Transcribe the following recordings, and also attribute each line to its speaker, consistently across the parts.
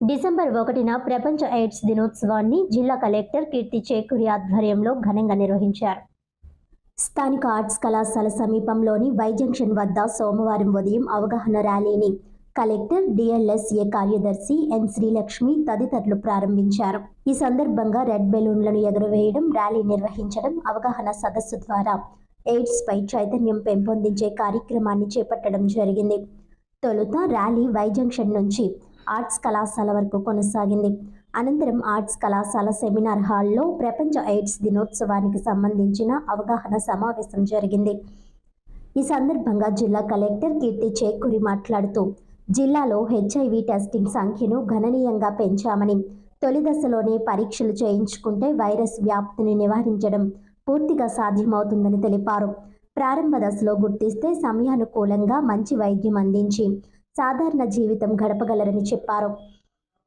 Speaker 1: December ఒకటిన ప్రపంచ AIDS దినోత్సవాన్ని జిల్లా కలెక్టర్ కీర్తి చేకూరి ఆధ్వర్యంలో ఘనంగా నిర్వహించారు. స్థానిక ఆర్ట్స్ కళాశాల సమీపంలోని వై జంక్షన్ వద్ద సోమవారం ఉదయం అవగాహన ర్యాలీని కలెక్టర్ డిఎల్ఎస్ఏ కార్యదర్శి ఎన్ శ్రీలక్ష్మి తదితరులు ప్రారంభించారు. ఈ సందర్భంగా రెడ్ బెలూన్లను ఎగురవేయడం ర్యాలీ నిర్వహించడం అవగాహన సదస్సు ద్వారా ఎయిడ్స్ పై చైతన్యం పెంపొందించే కార్యక్రమాన్ని చేపట్టడం జరిగింది. తొలుత ర్యాలీ వై జంక్షన్ నుంచి ఆర్ట్స్ కళాశాల వరకు కొనసాగింది. అనంతరం ఆర్ట్స్ కళాశాల సెమినార్ హాల్లో ప్రపంచ ఎయిడ్స్ దినోత్సవానికి సంబంధించిన అవగాహన సమావేశం జరిగింది. ఈ సందర్భంగా జిల్లా కలెక్టర్ కీర్తి చేకూరి మాట్లాడుతూ జిల్లాలో హెచ్ఐవి టెస్టింగ్ సంఖ్యను గణనీయంగా పెంచామని తొలి దశలోనే పరీక్షలు చేయించుకుంటే వైరస్ వ్యాప్తిని నివారించడం పూర్తిగా సాధ్యమవుతుందని తెలిపారు. ప్రారంభ దశలో గుర్తిస్తే సమయానుకూలంగా మంచి వైద్యం అందించి సాధారణ జీవితం గడపగలరని చెప్పారు.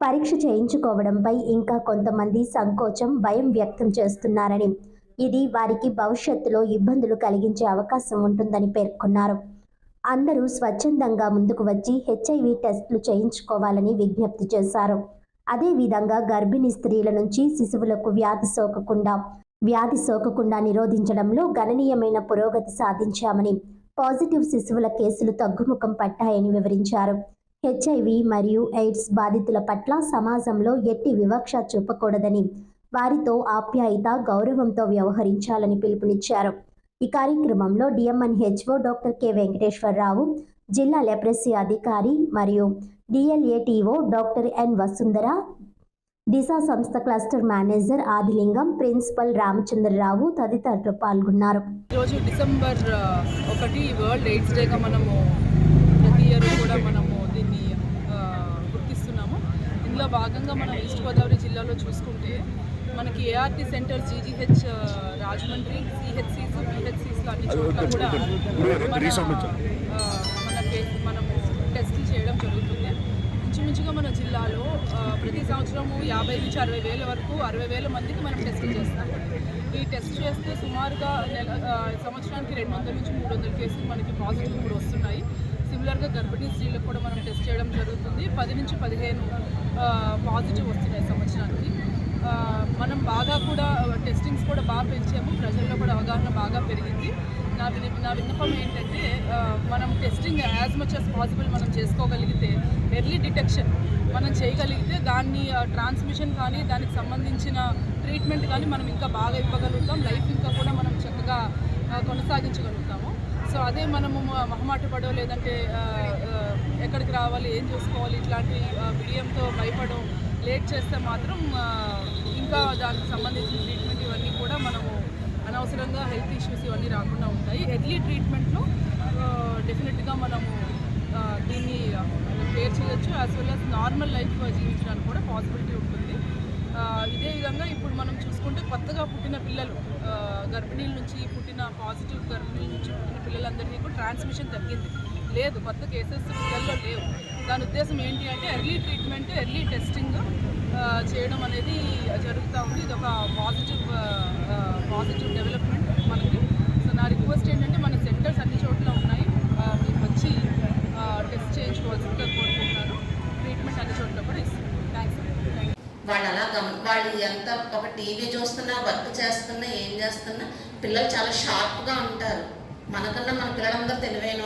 Speaker 1: పరీక్ష చేయించుకోవడంపై ఇంకా కొంతమంది సంకోచం భయం వ్యక్తం చేస్తున్నారని. ఇది వారికి భవిష్యత్తులో ఇబ్బందులు కలిగించే అవకాశం ఉంటుందని పేర్కొన్నారు. అందరూ స్వచ్ఛందంగా ముందుకు వచ్చి హెచ్ఐవి టెస్టులు చేయించుకోవాలని విజ్ఞప్తి చేశారు. అదేవిధంగా గర్భిణీ స్త్రీల నుంచి శిశువులకు వ్యాధి సోకకుండా వ్యాధి సోకకుండా నిరోధించడంలో గణనీయమైన పురోగతి సాధించామని పాజిటివ్ శిశువుల కేసులు తగ్గుముఖం పట్టాయని వివరించారు. హెచ్ఐవి మరియు ఎయిడ్స్ బాధితుల పట్ల సమాజంలో ఎట్టి వివక్ష చూపకూడదని వారితో ఆప్యాయత గౌరవంతో వ్యవహరించాలని పిలుపునిచ్చారు. ఈ కార్యక్రమంలో డిఎంఎన్హెచ్ఓ డాక్టర్ కె వెంకటేశ్వరరావు జిల్లా లెప్రసీ అధికారి మరియు DLATO doctor N Vasundhara Disha సంస్థ cluster manager Adilingam principal Ramachandrarao తదితరులు పాల్గొన్నారు.
Speaker 2: ఈరోజు డిసెంబర్ ఒకటి వరల్డ్ ఎయిడ్స్ డేగా మనము ప్రతి ఇయర్ కూడా మనము దీన్ని గుర్తిస్తున్నాము. ఇందులో భాగంగా మనం ఈస్ట్ గోదావరి జిల్లాలో చూసుకుంటే మనకి ఏఆర్టీ సెంటర్ జీజీహెచ్ రాజమండ్రి సిహెచ్సిస్ పిహెచ్సిస్ అన్ని చోట్ల కూడా మన మనము టెస్టులు చేయడం జరుగుతుంది. ఇంచుమించుగా మన జిల్లాలో ప్రతి సంవత్సరము యాభై నుంచి అరవై వేల వరకు అరవై వేల మందికి మనం టెస్ట్ చేస్తాం. ఈ టెస్ట్ చేస్తే సుమారుగా నెల సంవత్సరానికి రెండు వందల నుంచి మూడు వందల కేసులు మనకి పాజిటివ్ కూడా వస్తున్నాయి. సిమిలర్గా గర్భిణీ స్త్రీలకు కూడా మనం టెస్ట్ చేయడం జరుగుతుంది. పది నుంచి పదిహేను పాజిటివ్ వస్తున్నాయి సంవత్సరానికి. మనం బాగా కూడా టెస్టింగ్స్ కూడా బాగా పెంచాము. ప్రజల్లో కూడా అవగాహన బాగా పెరిగింది. నా విని నా విన్నపం ఏంటంటే మనం testing as much as possible మనం చేసుకోగలిగితే ఎర్లీ డిటెక్షన్ మనం చేయగలిగితే దాన్ని ట్రాన్స్మిషన్ కానీ దానికి సంబంధించిన ట్రీట్మెంట్ కానీ మనం ఇంకా బాగా ఇవ్వగలుగుతాం. లైఫ్ ఇంకా కూడా మనం చక్కగా కొనసాగించగలుగుతాము. సో అదే మనము మ- మొహమాట పడో లేదంటే ఎక్కడికి రావాలి ఏం చేసుకోవాలి ఇట్లాంటి బియ్యంతో బిడియంతో భయపడో లేట్ చేస్తే మాత్రం ఇంకా దానికి సంబంధించిన ట్రీట్మెంట్ ఇవన్నీ కూడా మనము అనవసరంగా హెల్త్ ఇష్యూస్ ఇవన్నీ రాకుండా ఉంటాయి. ఎర్లీ ట్రీట్మెంట్లో డెఫినెట్గా మనము దీన్ని పేర్ చేయొచ్చు. As well as normal life జీవించడానికి కూడా పాసిబిలిటీ ఉంటుంది. ఇదే విధంగా ఇప్పుడు మనం చూసుకుంటే కొత్తగా పుట్టిన పిల్లలు గర్భిణీల నుంచి పుట్టిన పాజిటివ్ గర్భిణీల నుంచి పుట్టిన పిల్లలందరికీ కూడా ట్రాన్స్మిషన్ తగ్గింది. లేదు కొత్త కేసెస్ పిల్లల్లో లేవు. దాని ఉద్దేశం ఏంటి అంటే ఎర్లీ ట్రీట్మెంట్ ఎర్లీ టెస్టింగ్ చేయడం అనేది జరుగుతూ ఉంది. ఇది ఒక పాజిటివ్ పాజిటివ్ డెవలప్మెంట్ మనకి. సో నా రిక్వెస్ట్ ఏంటంటే మన సెంటర్స్ అన్ని చోట్ల ఉన్నాయి. ఆ, మీరు వచ్చి టెస్ట్ చేయించుకోవాల్సిందిగా కోరుకుంటున్నాను. ట్రీట్మెంట్ అన్ని చోట్ల కూడా ఇస్తాను. థ్యాంక్స్
Speaker 3: వాళ్ళు అలా వాళ్ళు ఎంత ఒక టీవీ చూస్తున్నా వర్క్ చేస్తున్నా ఏం చేస్తున్నా పిల్లలు చాలా షార్ప్గా ఉంటారు. మనకన్నా మన పిల్లలందరూ తెలివైన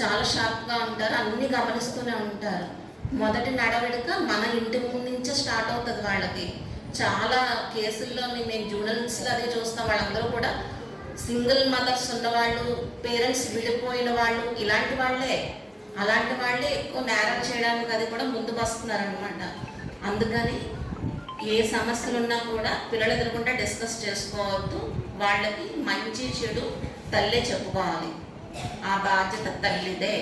Speaker 3: చాలా షార్ప్గా ఉంటారు అన్నీ గమనిస్తూనే ఉంటారు. మొదటి నడవడిక మన ఇంటి ముందు నుంచే స్టార్ట్ అవుతుంది వాళ్ళకి. చాలా కేసుల్లోని మేము జూనల్స్లో అదే చూస్తాం వాళ్ళందరూ కూడా సింగిల్ మదర్స్ ఉన్నవాళ్ళు పేరెంట్స్ విడిపోయిన వాళ్ళు ఇలాంటి వాళ్ళే. అలాంటి వాళ్ళే ఎక్కువ నేరం చేయడానికి అది కూడా ముందుకు వస్తున్నారనమాట అందుకని ఏ సమస్యలు ఉన్నా కూడా పిల్లలు ఎదురుకుండా డిస్కస్ చేసుకోవద్దు. వాళ్ళకి మంచి చెడు తల్లే చెప్పుకోవాలి. ಆ ಬಾಜು ತತ್ತಲ್ಲಿದೆ